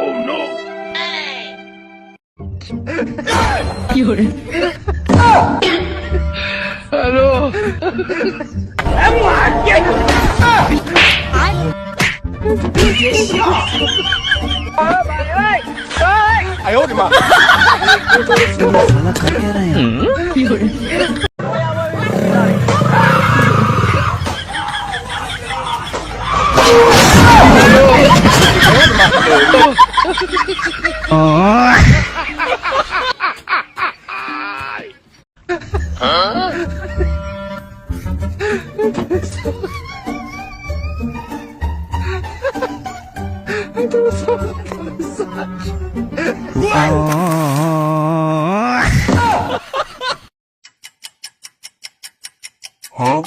oh no. 哎有人 hello 哎妈呀别笑哎呦我的妈嗯有人哎呦我的妈 Huh?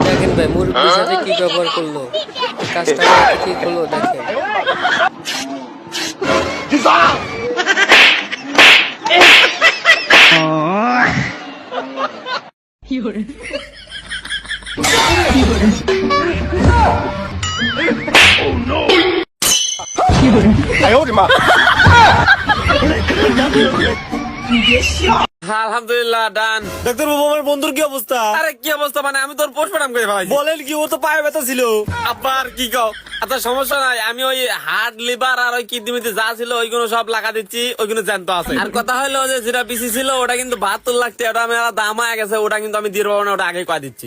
দেখেন ভাই মুরব্বীর সাথে কি ব্যবহার করল? কাজটা কি করল দেখেন। আলহামদুলিল্লাহ ডান ডাক্তার বাবু আমার বন্ধুর কি অবস্থা? আরে কি অবস্থা? মানে আমি তোর পোস্টমর্টম করে ভাই। বলেন কি ও তো পায়ে ব্যথা ছিল। আবার কি কও? আচ্ছা সমস্যা নাই। আমি ওই হার্ট লিভার আর ওই কিডনিতে যা ছিল ওইগুলো সব লাগা দিচ্ছি ওইগুলো জ্যান্ত আছে। আর কথা হলো যে যেটা পিসি ছিল ওটা কিন্তু বাহাত্তর লাখ টাকা ওটা আমি দাম হয়ে গেছে ওটা কিন্তু আমি দিয়ে পাবো না ওটা আগে কয়ে দিচ্ছি।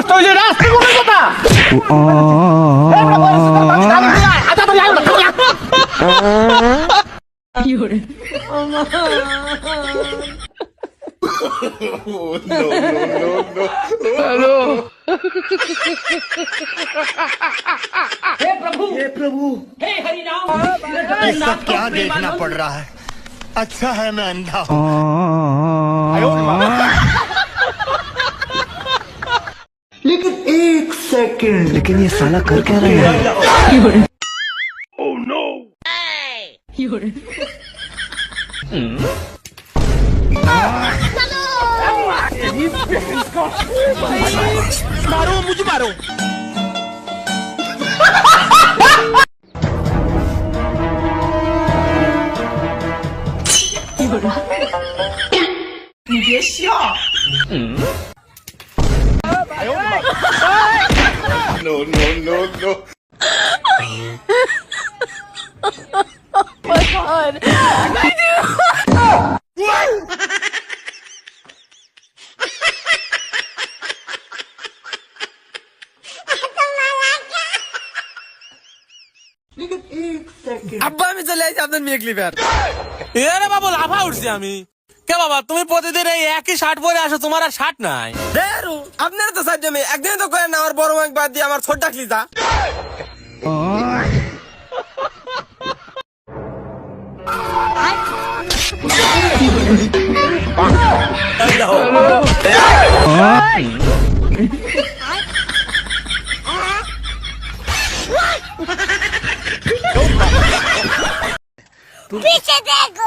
রাস্তা হইলে রাস্তা हे प्रभु हे प्रभु हे क्या देखना पड़ रहा है अच्छा है मैं अंधा हूँ लेकिन एक सेकेंड लेकिन ये साला कर क्या रहा है? मारो मुझे मारो। আব্বা আমি চলে আসছি আপনার মেয়ে ক্লিপার এরে বাবু লাফা উঠছি আমি কে বাবা তুমি প্রতিদিন এই একই শার্ট পরে আসো তোমার আর শার্ট নাই দেরু তো সাহায্য মেয়ে একদিন তো করেন না আমার বড় মাছ বাদ দিয়ে আমার ছোট ডাকলি যা Piche, Deco!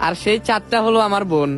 আর সেই চারটা হলো আমার বোন।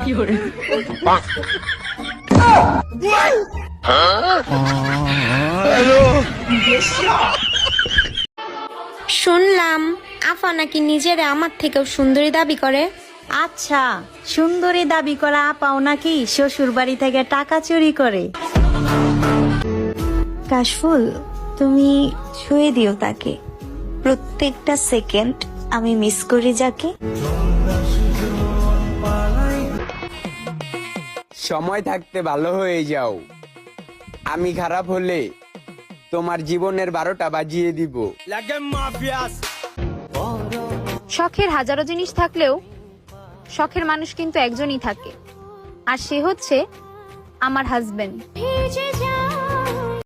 Fiore. শুনলাম আফা নাকি নিজেরে আমার থেকেও সুন্দরী দাবি করে আচ্ছা সুন্দরী দাবি করা আপাও নাকি শ্বশুর বাড়ি থেকে টাকা চুরি করে? কাশফুল তুমি ছুঁয়ে দিও তাকে। প্রত্যেকটা সেকেন্ড আমি মিস করি যাকে। সময় থাকতে ভালো হয়ে যাও। আমি খারাপ হলে তোমার জীবনের বারোটা বাজিয়ে দিব। লাগে মাফিয়াস শখের হাজারো জিনিস থাকলেও শখের মানুষ কিন্তু একজনই থাকে। আর সে হচ্ছে আমার হাজবেন্ড